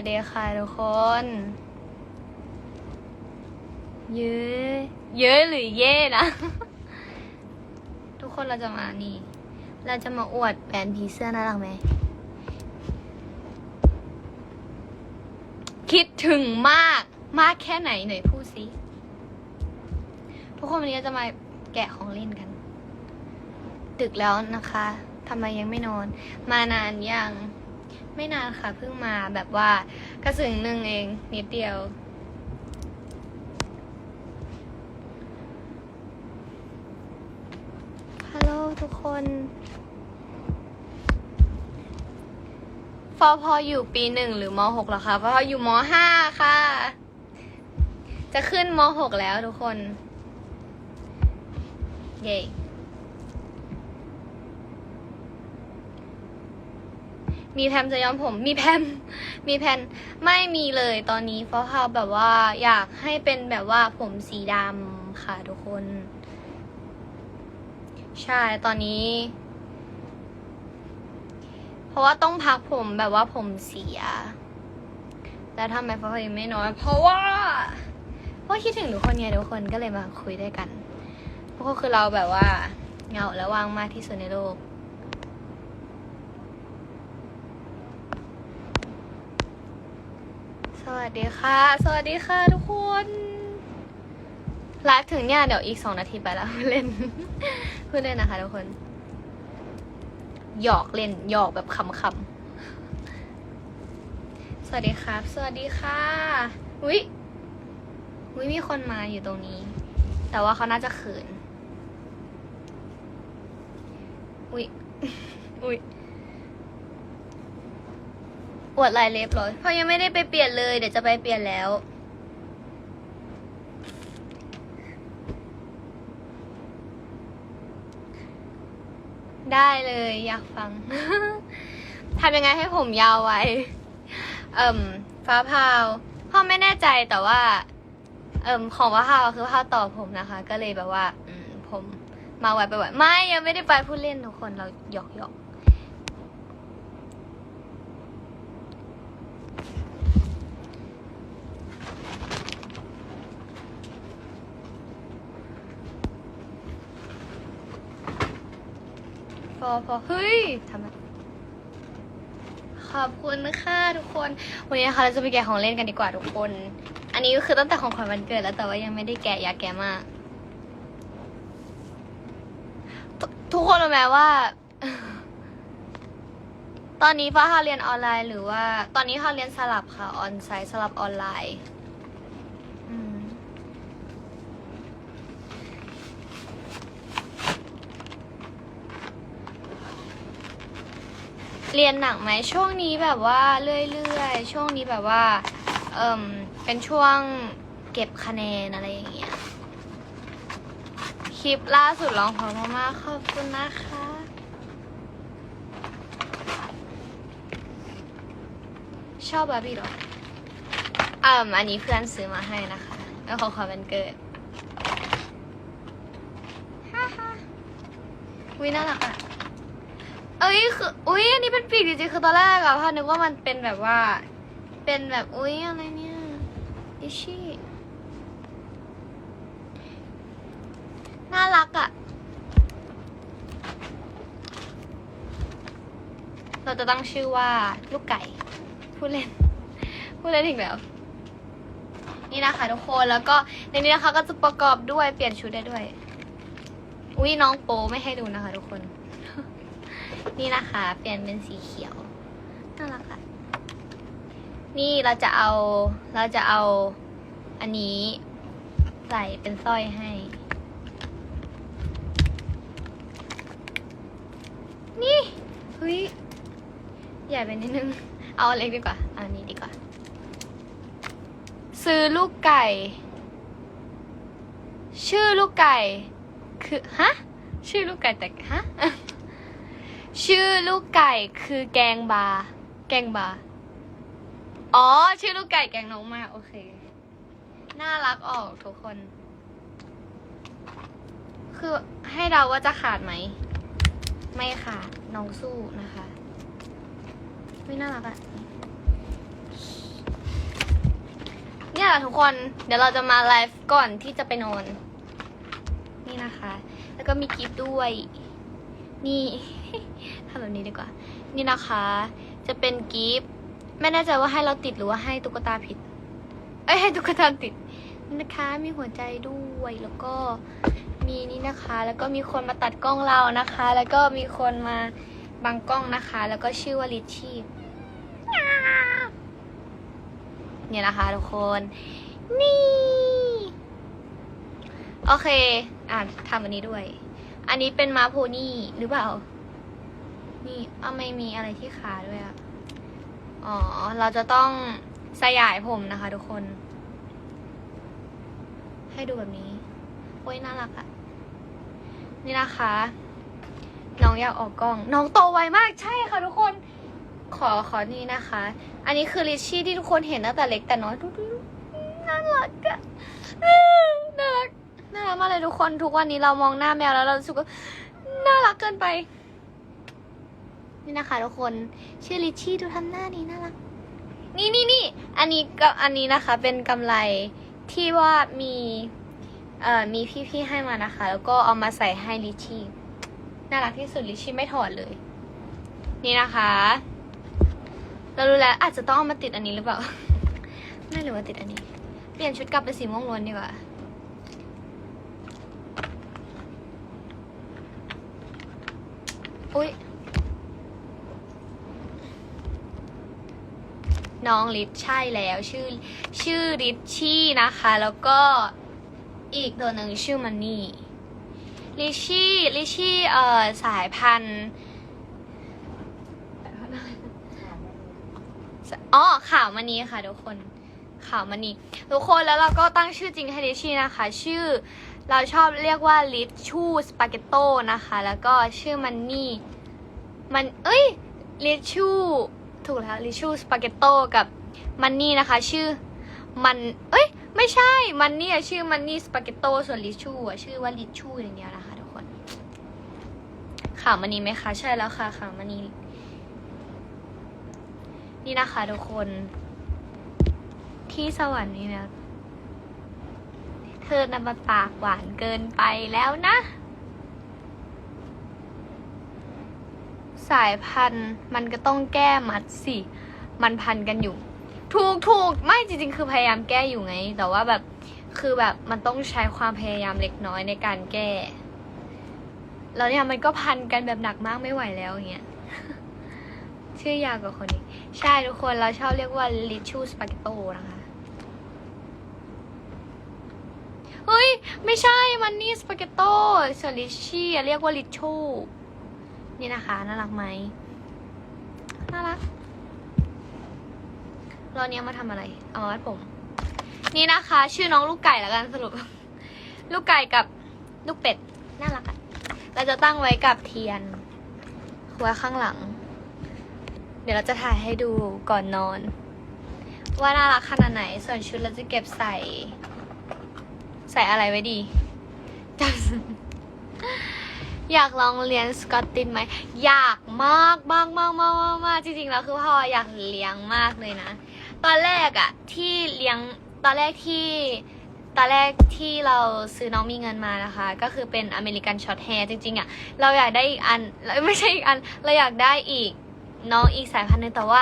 วัสดีค่ะทุกคน เยอะเยอะหรือเย่นะ ทุกคนเราจะมานี่ เราจะมาอวดแบรนด์ผีเสื้อน่ารักไหม คิดถึงมากมากแค่ไหนหน่อยพูดสิ ทุกคนวันนี้จะมาแกะของเล่นกัน ดึกแล้วนะคะทำไมยังไม่นอน มานานยัง ไม่นานค่ะเพิ่งมาแบบว่ากระสึงหนึ่งเอง นิดเดียว ฮัลโหลทุกคนฟอพออยู่ปีหนึ่งหรือมหกเหรอคะฟอพออยู่มห้าค่ะ จะขึ้นมหกแล้วทุกคน เย้ มีแพมจะย้อมผม มีแพมมีแพนไม่มีเลยตอนนี้เพราะเขาแบบว่าอยากให้เป็นแบบว่าผมสีดำค่ะทุกคน ใช่ตอนนี้ เพราะว่าต้องพักผมแบบว่าผมเสีย แล้วทำไมเพราะเขายังไม่นอนเพราะว่าเพราะคิดถึงทุกคนไงทุกคนก็เลยมาคุยด้วยกัน เพราะก็คือเราแบบว่าเหงาและว่างมากที่สุดในโลก วัสดีค่ะ สวัสดีค่ะทุกคนไลฟ์ถึงเนี่ยเดี๋ยวอีกสองนาทีไปแล้วพูดเล่นพูดเล่นนะคะทุกคน หยอกเล่นหยอกแบบขำๆสวัสดีครับ สวัสดีค่ะอุ้ยอุ้ยมีคนมาอยู่ตรงนี้ แต่ว่าเขาน่าจะเขินอุ้ยอุ้ย อวดลายเล็บเหรอเพราะยังไม่ได้ไปเปลี่ยนเลย เดี๋ยวจะไปเปลี่ยนแล้ว ได้เลยอยากฟัง ทำยังไงให้ผมยาวไว้ เอิ่ม ฟ้าพาวพ่อไม่แน่ใจแต่ว่า เอิ่มของฟ้าพาวคือผ้าต่อผมนะคะ ก็เลยแบบว่า อืม ผมมาไว้ไปไว้ไม่ยังไม่ได้ไปพูดเล่นทุกคนเราหยอกหยอก พอพอเฮ้ยทำไมขอบคุณค่ะทุกคน วันนี้นะคะเราจะไปแกะของเล่นกันดีกว่าทุกคน อันนี้ก็คือตั้งแต่ของขวัญวันเกิดแล้วแต่ว่ายังไม่ได้แกะอยากแกะมากททุกคนรู้ไหมว่า ตอนนี้ฟ้าฮาเรียนออนไลน์หรือว่า ตอนนี้ฮาเรียนสลับค่ะออนไซต์สลับออนไลน์ เรียนหนักไหมช่วงนี้แบบว่าเรื่อยๆ ช่วงนี้แบบว่าเอ่มเป็นช่วงเก็บคะแนนอะไรอย่างเงี้ย คลิปล่าสุดร้องเพอมากๆขอบคุณนะคะชอบบาร์บี้หรอเอ่มอันนี้เพื่อนซื้อมาให้นะคะ แล้วของขวัญวันเกิดฮ่าฮ่าวิน่ารักอะ เอ้ยคืออุ้ยอันนี้เป็นปีกจริงๆคือตอนแรกอะพานึกว่ามันเป็นแบบว่า เป็นแบบอุ้ยอะไรเนี่ยอิชี่น่ารักอะเราจะตั้งชื่อว่าลูกไก่พูดเล่นพูดเล่นอีกแล้ว นี่นะคะทุกคนแล้วก็ในนี้นะคะก็จะประกอบด้วยเปลี่ยนชุดได้ด้วยอุ้ยน้องโปไม่ให้ดูนะคะทุกคน นี่นะคะ เปลี่ยนเป็นสีเขียวน่ารักค่ะ นี่เราจะเอาเราจะเอาอันนี้ใส่เป็นสร้อยให้ นี่เฮ้ยใหญ่ไปนิดนึง เอาเล็กดีกว่าเอาอันนี้ดีกว่า ซื้อลูกไก่ ชื่อลูกไก่ คือ ฮะ ชื่อลูกไก่แต่ฮะ ชื่อลูกไก่คือแกงบา แกงบา อ๋อ ชื่อลูกไก่แกงน้องมาโอเค น่ารักออกทุกคน คือให้เราว่าจะขาดไหม ไม่ขาดน้องสู้นะคะไม่น่ารักอะเนี่ยแหละทุกคน เดี๋ยวเราจะมาไลฟ์ก่อนที่จะไปนอน นี่นะคะ แล้วก็มีกิฟต์ด้วย นี่ ทำแบบนี้ดีกว่า นี่นะคะ จะเป็นกิฟต์ไม่แน่ใจว่าให้เราติดหรือว่าให้ตุ๊กตาผิด เอ้ยให้ตุ๊กตาติดนะคะ มีหัวใจด้วยแล้วก็มีนี่นะคะ แล้วก็มีคนมาตัดกล้องเรานะคะ แล้วก็มีคนมาบังกล้องนะคะ แล้วก็ชื่อว่าลิชชี่เนี่ยนะคะทุกคน นี่ โอเค อะทำอันนี้ด้วย อันนี้เป็นมาโพนี่หรือเปล่า นี่เอาไม่มีอะไรที่ขาด้วยอะอ๋อ เราจะต้องสยายผมนะคะทุกคน ให้ดูแบบนี้ โอ้ยน่ารักอะนี่นะคะ น้องอยากออกกล้อง น้องโตไวมากใช่ค่ะทุกคน ขอขอนี่นะคะ อันนี้คือลิชชี่ที่ทุกคนเห็นตั้งแต่เล็กแต่น้อยน่ารักอะน่ารักน่ารักมากเลยทุกคนทุกวันนี้เรามองหน้าแมวแล้วเราสึกว่าน่ารักเกินไป นี่นะคะทุกคนชื่อลิชชี่ดูทำหน้านี้น่ารัก นี่นี่นี่อันนี้ก็อันนี้นะคะเป็นกำไรที่ว่ามีเอ่อมีพี่ๆให้มานะคะ แล้วก็เอามาใส่ให้ลิชชี่น่ารักที่สุดลิชชี่ไม่ถอดเลย นี่นะคะ เรารู้แล้วอาจจะต้องเอามาติดอันนี้หรือเปล่า ไม่รือว่าติดอันนี้ เปลี่ยนชุดกลับเป็นสีม่วงล้วนดีกว่าอุ้ย น้องลิชใช่แล้วชื่อชื่อริชชี่นะคะ แล้วก็อีกตัวหนึ่งชื่อมันนี่ลิชชี่ลิชชี่เอ่อสายพันธุ์อ๋อข่าวมันนี้ค่ะทุกคนข่าวมันนี้ทุกคนแล้วเราก็ตั้งชื่อจริงให้ลิชชี่นะคะ ชื่อเราชอบเรียกว่าลิชชูสปาเกตโตนะคะ แล้วก็ชื่อมันนี่ มัน เอ้ยลิชชู ถูกแล้วลิชูสปาเกตโต้กับมันนี่นะคะ ชื่อมัน เอ้ย ไม่ใช่มันนี่อะชื่อมันนี่สปาเกตโต้ส่วนลิชูอะชื่อว่าลิชูอย่างเดียวนะคะทุกคนข่าวมันนี้ไหมคะ ใช่แล้วค่ะข่าวมันนี้นี่นะคะทุกคน ที่สวรรค์นี่นะเธอนำมาปากหวานเกินไปแล้วนะ สายพันธุ์มันก็ต้องแก้มัดสิ มันพันกันอยู่ ถูกถูกไม่จริง ๆ คือพยายามแก้อยู่ไง แต่ว่าแบบคือแบบมันต้องใช้ความพยายามเล็กน้อยในการแก้ แล้วเนี่ยมันก็พันกันแบบหนักมากไม่ไหวแล้วอย่างเงี้ยชื่อยาวกว่าคนนี้ ใช่ทุกคนเราชอบเรียกว่าลิชูสปาเกตโตนะคะ เฮ้ย ไม่ใช่มันนี่สปาเกตโตส่วนลิชชี่เรียกว่าลิชู นี่นะคะ น่ารักไหมน่ารักรอบนี้เอามาทำอะไร เอามาวัดผม นี่นะคะ ชื่อน้องลูกไก่แล้วกันสรุป ลูกไก่กับลูกเป็ด น่ารักอะเราจะตั้งไว้กับเทียนไว้ข้างหลัง เดี๋ยวเราจะถ่ายให้ดูก่อนนอน ว่าน่ารักขนาดไหน ส่วนชุดเราจะเก็บใส่ ใส่อะไรไว้ดีจำ อยากลองเรียนสกอตตินไหม อยากมากมากมากมากมากมากจริงๆแล้วคือพ่ออยากเลี้ยงมากเลยนะ ตอนแรกอะที่เลี้ยงตอนแรกที่ตอนแรกที่เราซื้อน้องมีเงินมานะคะ ก็คือเป็นอเมริกันช็อตแฮร์จริงๆอะเราอยากได้อีกอันไม่ใช่อีกอันเราอยากได้อีกน้องอีกสายพันธุ์หนึงแต่ว่า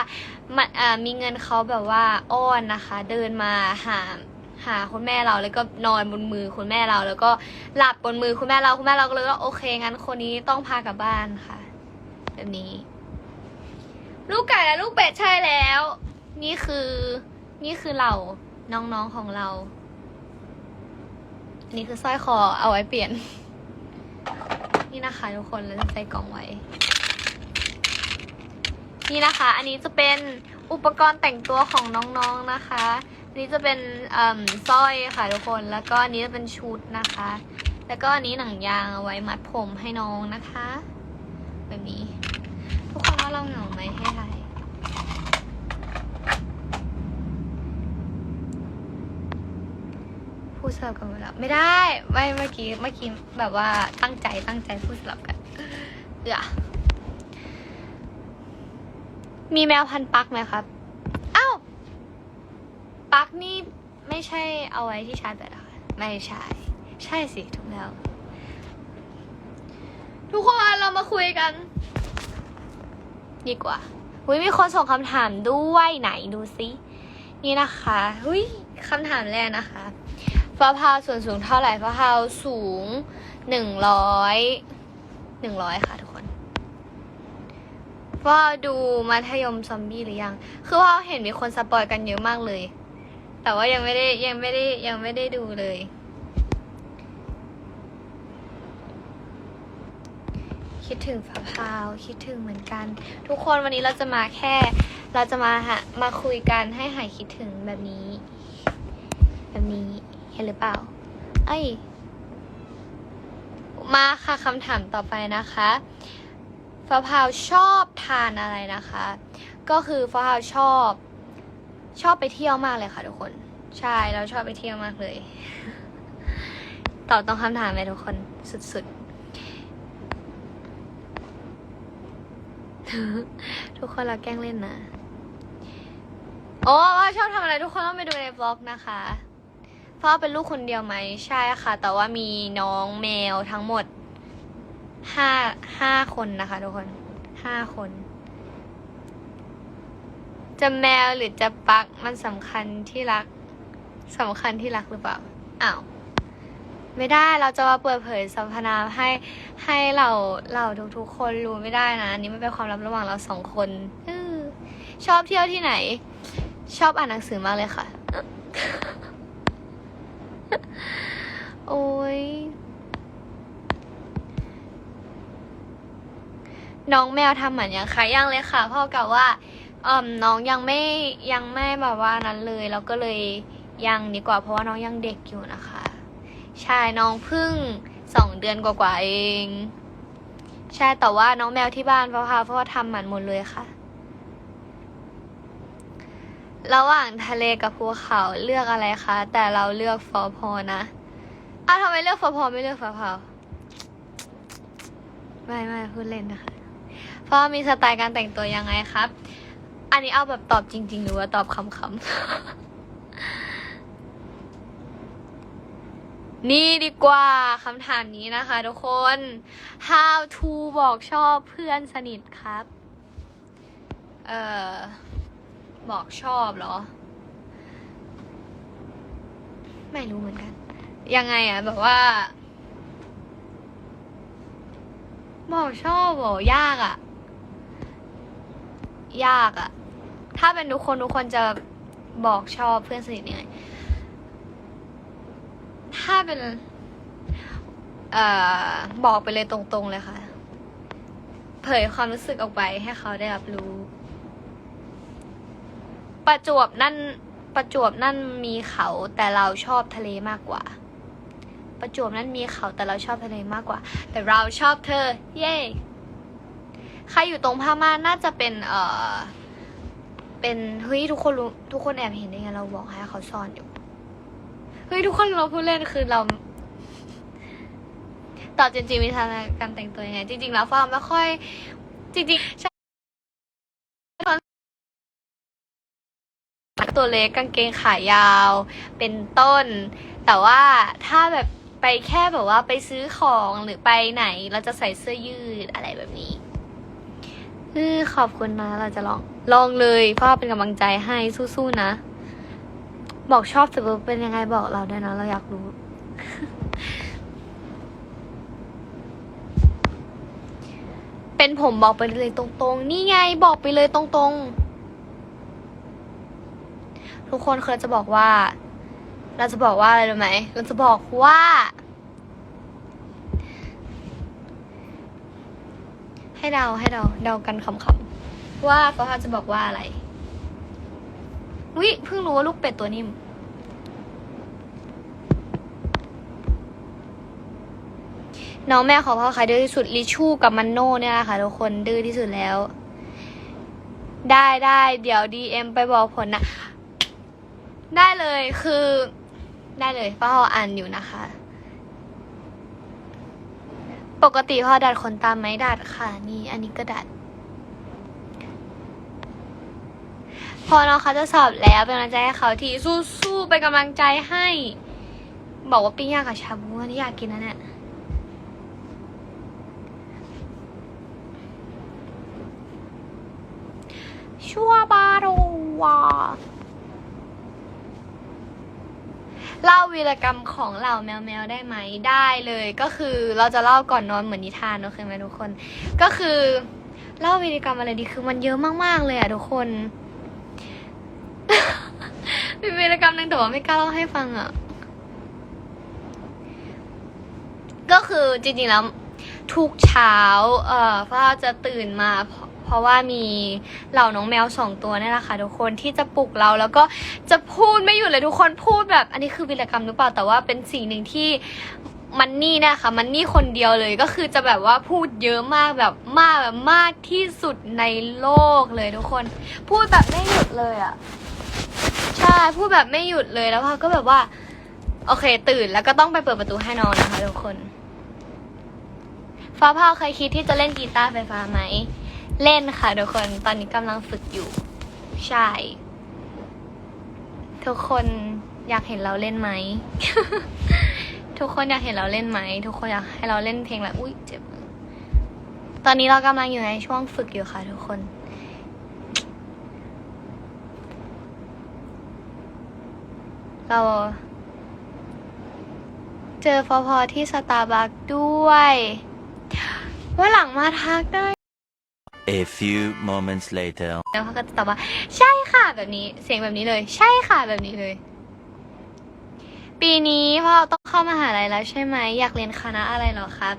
มันอ่ามีเงินเขาแบบว่าอ้อนนะคะ เดินมาหา หาคุณแม่เราแล้วก็นอนบนมือคุณแม่เรา แล้วก็หลับบนมือคุณแม่เราคุณแม่เราก็เลยว่าโอเคงั้นคนนี้ต้องพากลับบ้านค่ะ แบบนี้ ลูกไก่และลูกเป็ดใช่แล้ว นี่คือ นี่คือเราน้องๆของเราอันนี้คือสร้อยคอเอาไว้เปลี่ยน นี่นะคะทุกคนเราจะใส่กล่องไว้ นี่นะคะ อันนี้จะเป็นอุปกรณ์แต่งตัวของน้องๆนะคะ นี้จะเป็นสร้อยค่ะทุกคน แล้วก็อันนี้จะเป็นชุดนะคะ แล้วก็อันนี้หนังยางเอาไว้มัดผมให้น้องนะคะ แบบนี้ ทุกคนว่าเราเหงาไหมให้ทยพูดสลับกันหมดแล้วไม่ได้ไม่เมื่อกี้เมื่อกี้แบบว่าตั้งใจตั้งใจพูดสลับกันเอือมีแมวพันปักไหมครับ กนี่ไม่ใช่เอาไว้ที่ชาร์จแบตเหรอคะไม่ใช่ ใช่สิถูกแล้ว ทุกคนเรามาคุยกัน ดีกว่าหุยมีคนส่งคำถามด้วยไหนดูซินี่นะคะหุยคำถามแรกนะคะฟ้าพาวส่วนสูงเท่าไหร่ฟ้าพาวสูงหนึ่งร้อยหนึ่งร้อยค่ะทุกคนว่าดูมัธยมซอมบี้หรือยัง คือว่าเห็นมีคนสปอยกันเยอะมากเลย แต่ว่ายังไม่ได้ยังไม่ได้ยังไม่ได้ดูเลย คิดถึงฟ้าพาวคิดถึงเหมือนกัน ทุกคนวันนี้เราจะมาแค่ เราจะมาหามาคุยกันให้หายคิดถึงแบบนี้ แบบนี้เห็นหรือเปล่า เอ้ยมาค่ะคำถามต่อไปนะคะฟ้าพาวชอบทานอะไรนะคะ ก็คือฟ้าพาวชอบ ชอบไปเที่ยวมากเลยค่ะทุกคน ใช่เราชอบไปเที่ยวมากเลย ตอบตรงคำถามไหมทุกคนสุดๆ ทุกคนเราแกล้งเล่นนะโอ้ว่าชอบทำอะไรทุกคนต้องไปดูในบล็อกนะคะเพราะว่าเป็นลูกคนเดียวไหมใช่ค่ะ แต่ว่ามีน้องแมวทั้งหมดห้าห้าคนนะคะทุกคนห้าคน จะแมวหรือจะปักมันสำคัญที่รักสำคัญที่รักหรือเปล่าอ้าวไม่ได้เราจะมาเปิดเผยสรรพนามให้ให้เราเราทุกๆคนรู้ไม่ได้นะอันนี้มันเป็นความลับระหว่างเราสองคนออชอบเที่ยวที่ไหน ชอบอ่านหนังสือมากเลยค่ะ โอ้ยน้องแมวทำเหมือนยังคะยังเลยค่ะพ่อกับว่า อืมน้องยังไม่ยังไม่แบบว่านั้นเลยแล้วก็เลยยังดีกว่า เพราะว่าน้องยังเด็กอยู่นะคะ ใช่น้องเพิ่งสองเดือนกว่าๆเอง ใช่แต่ว่าน้องแมวที่บ้านเพราะค่ะเพราะว่าทำหมันหมดเลยค่ะ ระหว่างทะเลกับภูเขาเลือกอะไรคะ แต่เราเลือกฟอพอนะอ้าวทำไมเลือกฟอพอไม่เลือกฟอพอไม่ไม่พูดเล่นนะคะพราะมีสไตล์การแต่งตัวยังไงครับ อันนี้เอาแบบตอบจริง ๆ หรือว่าตอบคำๆนี่ดีกว่าคำถามนี้นะคะทุกคน how to บอกชอบเพื่อนสนิทครับ เอ่อ บอกชอบเหรอ ไม่รู้เหมือนกัน ยังไงอะแบบว่า บอกชอบเหรอยากอะ ยากอะถ้าเป็นทุกคนทุกคนจะบอกชอบเพื่อนสนิทยังไง ถ้าเป็น เอ่อ บอกไปเลยตรงๆเลยค่ะ เผยความรู้สึกออกไปให้เขาได้รับรู้ ประจวบนั่น ประจวบนั่นมีเขาแต่เราชอบทะเลมากกว่า ประจวบนั่นมีเขาแต่เราชอบทะเลมากกว่า แต่เราชอบเธอ เย้ ใครอยู่ตรงผ้าม่านน่าจะเป็นเอ่อเป็นเฮ้ยทุกคนรู้ทุกคนแอบเห็นได้ไงเราบอกให้เขาซ่อนอยู่เฮ้ยทุกคนเราพูดเล่นคือเราตอบจริงๆมีทางการแต่งตัวยังไง จริง ๆ แล้วฟาร์มไม่ค่อย จริงๆใช่ตัวเล็กกางเกงขายาวเป็นต้น แต่ว่าถ้าแบบไปแค่แบบว่าไปซื้อของหรือไปไหน เราจะใส่เสื้อยืดอะไรแบบนี้ ออขอบคุณนะ เราจะลอง ลองเลยเพราะว่าเป็นกำลังใจให้สู้ๆนะ บอกชอบแต่เป็นยังไงบอกเราด้วยนะ เราอยากรู้ เป็นผมบอกไปเลยตรง ๆ นี่ไงบอกไปเลยตรง ๆ ทุกคนเคยจะบอกว่า เราจะบอกว่าอะไรรู้ไหม เราจะบอกว่า ให้เดาให้เดาเดากันคำๆว่าฟ้าจะบอกว่าอะไรวิเพิ่งรู้ว่าลูกเป็ดตัวนิ่ม น้องแม่ของพ่อใครดื้อที่สุดลิชูกับมันโน่เนี่ยแหละค่ะทุกคนดื้อที่สุดแล้ว ได้ได้เดี๋ยวดีเอ็มไปบอกผลนะ ได้เลยคือ ได้เลยพ่ออ่านอยู่นะคะ ปกติพ่อดัดขนตามไหมดัดค่ะ นี่อันนี้ก็ดัด พอน้องเขาจะสอบแล้วเป็นกำลังใจให้เขาทีสู้ๆเป็นกำลังใจให้ บอกว่าปิ้งย่างกับชาบูนี่อยากกินนะเนี่ยชั่วบาโรวา เล่าวีรกรรมของเหล่าแมวแมวได้ไหมได้เลย ก็คือเราจะเล่าก่อนนอนเหมือนนิทานโอเคไหมทุกคน ก็คือเล่าวีรกรรมอะไรดีคือมันเยอะมากๆเลยอะทุกคนมีวีรกรรมหนึงแต่ว่าไม่กล้าเล่าให้ฟังอะก็คือจริงๆแล้วทุกเช้า เอ่อฟ้าจะตื่นมา เพราะว่ามีเหล่าน้องแมวสองตัวนี่แหละค่ะทุกคนที่จะปลุกเราแล้วก็จะพูดไม่หยุดเลยทุกคนพูดแบบ อันนี้คือวีรกรรมหรือเปล่าแต่ว่าเป็นสิ่งหนึ่งที่มันนี่นะคะมันนี่คนเดียวเลยก็คือจะแบบว่าพูดเยอะมากแบบมากแบบมากที่สุดในโลกเลยทุกคน พูดแบบไม่หยุดเลยอะ่ะใช่พูดแบบไม่หยุดเลยแล้วพาก็แบบว่า โอเค ตื่นแล้วก็ต้องไปเปิดประตูให้นองนะคะทุกคนฟ้าพาเคยคิดที่จะเล่นกีตาร์ไฟฟ้าไหม เล่นค่ะทุกคน ตอนนี้กำลังฝึกอยู่ ใช่ ทุกคนอยากเห็นเราเล่นไหม ทุกคนอยากเห็นเราเล่นไหม ทุกคนอยากให้เราเล่นเพลงอะไรอุ้ยเจ็บ ตอนนี้เรากำลังอยู่ในช่วงฝึกอยู่ค่ะ ทุกคน เราเจอพอพอที่สตาร์บัคด้วยว่าหลังมาทักได้ A few moments later. แล้วเขาก็จะตอบว่า ใช่ค่ะแบบนี้เสียงแบบนี้เลย ใช่ค่ะแบบนี้เลย ปีนี้พ่อต้องเข้ามาหาลัยแล้วใช่ไหมอยากเรียนคณะอะไรหรอครับ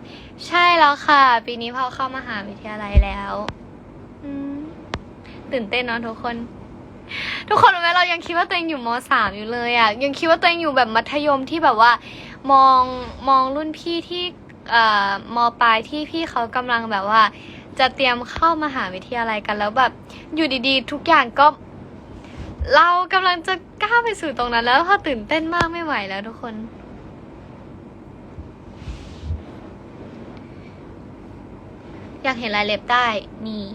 ใช่แล้วค่ะ ปีนี้พ่อเข้ามาหาวิทยาลัยแล้วตื่นเต้นเนาะทุกคน ทุกคนรู้ไหมเรายังคิดว่าตัวเองอยู่มสามอยู่เลยอะ่ะยังคิดว่าตัวเองอยู่แบบมัธยมที่แบบว่า มองมองรุ่นพี่ที่เอ่อมปลายที่พี่เขากำลังแบบว่า จะเตรียมเข้ามาหาวิทยาลัยกันแล้วแบบ อยู่ดีๆ ทุกอย่างก็ เรากำลังจะก้าวไปสู่ตรงนั้น แล้วพอตื่นเต้นมากไม่ไหวแล้วทุกคนอยากเห็นลายเล็บได้ นี่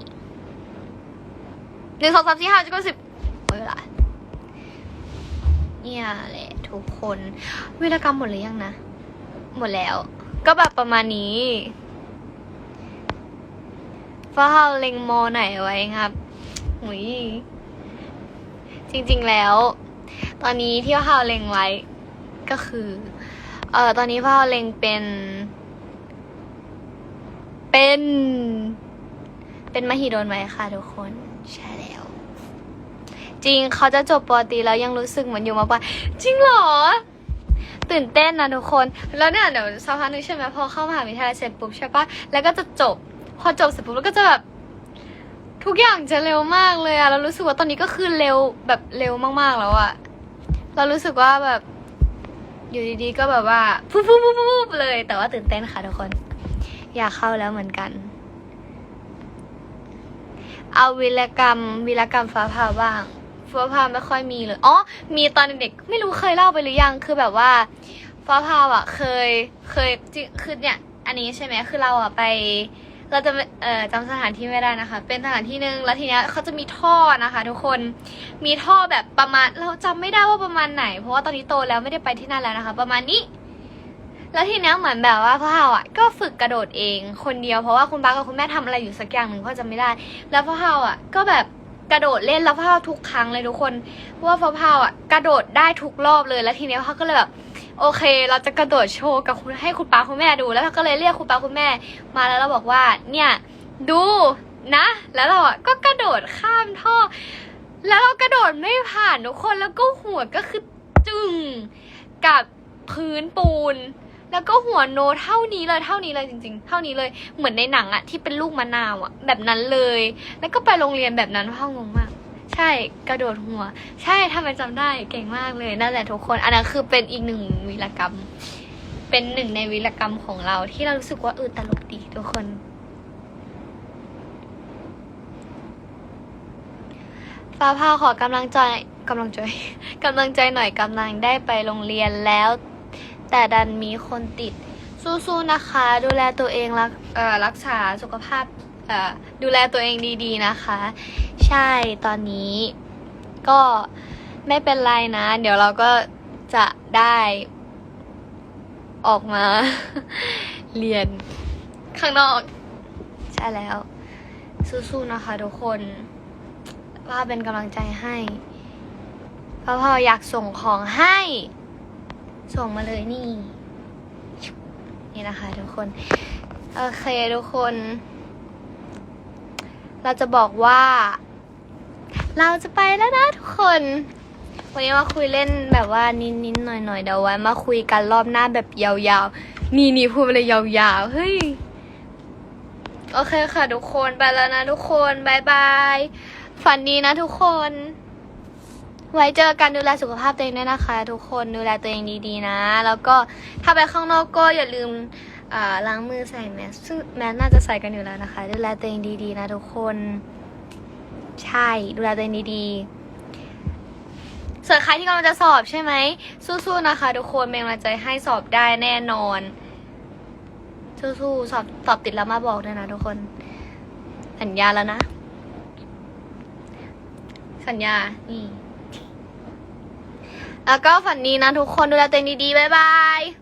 หนึ่งสองสามสี่ห้าจุดสิบเวลาเนี่ยแหละทุกคนวิรกรรมหมดหรือยังนะ หมดแล้ว ก็แบบประมาณนี้ เฮาเล็งโมไหนไว้ครับหุยจริงๆแล้ว ตอนนี้ที่ฟ้าเฮาเล็งไว้ ก็คือ เอ่อตอนนี้ฟ้าเฮาเล็งเป็น เป็น เป็นมหิดลไว้ค่ะทุกคนใช่แล้ว จริงเขาจะจบปอตีแล้วยังรู้สึกเหมือนอยู่มาปลายจริงเหรอตื่นเต้นนะทุกคน แล้วเนี่ยเดี๋ยวสักพักนึงใช่ไหมพอเข้ามหาวิทยาลัยเสร็จปุ๊บใช่ปะแล้วก็จะจบ พอจบเสร็จปุ๊บแล้วก็จะแบบทุกอย่างจะเร็วมากเลยอะเรารู้สึกว่าตอนนี้ก็คือเร็วแบบเร็วมากๆแล้วอะเรารู้สึกว่าแบบอยู่ดีๆก็แบบว่าปุ๊บปุ๊บปุ๊บปุ๊บเลย แต่ว่าตื่นเต้นค่ะทุกคน อยากเข้าแล้วเหมือนกัน เอาวีรกรรมวีรกรรมฟ้าผ่าบ้าง ฟ้าผ่าไม่ค่อยมีเลยอ๋อมีตอนเด็กๆไม่รู้เคยเล่าไปหรือยังคือแบบว่า ฟ้าผ่าอะเคยเคยจริงคือเนี่ย อันนี้ใช่ไหมคือเราอะไป เราจะเอ่อจำสถานที่ไม่ได้นะคะ เป็นสถานที่หนึ่งแล้วทีเนี้ยเขาจะมีท่อนะคะ ทุกคนมีท่อแบบประมาณเราจำไม่ได้ว่าประมาณไหน เพราะว่าตอนนี้โตแล้วไม่ได้ไปที่นั่นแล้วนะคะ ประมาณนี้ แล้วทีเนี้ยเหมือนแบบว่าพ่อเฮาอะก็ฝึกกระโดดเองคนเดียวเพราะว่าคุณป้ากับคุณแม่ทำอะไรอยู่สักอย่างหนึ่งพ่อจำไม่ได้ แล้วพ่อเฮาอะก็แบบกระโดดเล่นแล้วพ่อเฮาทุกครั้งเลยทุกคนเพราะว่าพ่อเฮาอะกระโดดได้ทุกรอบเลยแล้วทีเนี้ยพ่อก็เลยแบบ โอเค เราจะกระโดดโชว์กับคุณให้คุณป้าคุณแม่ดู แล้วเราก็เลยเรียกคุณป้าคุณแม่ มาแล้วเราบอกว่า เนี่ย ดูนะ แล้วเราอะก็กระโดดข้ามท่อ แล้วเรากระโดดไม่ผ่านทุกคนแล้วก็หัวก็คือจึงกับพื้นปูน แล้วก็หัวโนเท่านี้เลยเท่านี้เลยจริง ๆ เท่านี้เลยเหมือนในหนังอะที่เป็นลูกมะนาวอะแบบนั้นเลย แล้วก็ไปโรงเรียนแบบนั้นพ่องงมาก ใช่กระโดดหัว ใช่ทำไมจำได้เก่งมากเลยนั่นแหละทุกคน อันนั้นคือเป็นอีกหนึ่งวีรกรรม เป็นหนึ่งในวีรกรรมของเราที่เรารู้สึกว่าเออตลกดีทุกคน ฟ้าพาขอกำลังใจกำลังใจกำลังใจหน่อยกำลังได้ไปโรงเรียนแล้ว แต่ดันมีคนติดสู้ๆนะคะ ดูแลตัวเองรักเอ่อรักษาสุขภาพ ดูแลตัวเองดีๆนะคะ ใช่ตอนนี้ก็ไม่เป็นไรนะ เดี๋ยวเราก็จะได้ออกมา เรียนข้างนอก ใช่แล้ว สู้ๆนะคะทุกคน ว่าเป็นกำลังใจให้พ่อพ่ออยากส่งของให้ ส่งมาเลยนี่ นี่นะคะทุกคน โอเคทุกคน เราจะบอกว่า เราจะไปแล้วนะทุกคน วันนี้มาคุยเล่นแบบว่านิดๆหน่อยๆเดี๋ยวไว้มาคุยกันรอบหน้าแบบยาวๆ นี่นี่พูดไปเลยยาวๆ เฮ้ย โอเคค่ะทุกคนไปแล้วนะทุกคนบายบายฝันดีนะทุกคน ไว้เจอกันดูแลสุขภาพตัวเองด้วยนะคะ ทุกคนดูแลตัวเองดีๆนะ แล้วก็ถ้าไปข้างนอกก็อย่าลืม ล้างมือใส่แมสซึ่งแมสน่าจะใส่กันอยู่แล้วนะคะ ดูแลตัวเองดีๆ นะทุกคน ใช่ ดูแลตัวเองดีๆส่วนใครที่กำลังจะสอบใช่ไหม สู้ๆนะคะ ทุกคนเป็นกำลังใจให้สอบได้แน่นอน สู้ๆสอบสอบติดแล้วมาบอกด้วยนะทุกคน สัญญาแล้วนะ สัญญา นี่แล้วก็ฝันดีนะทุกคนดูแลตัวเองดีๆ บ๊ายบาย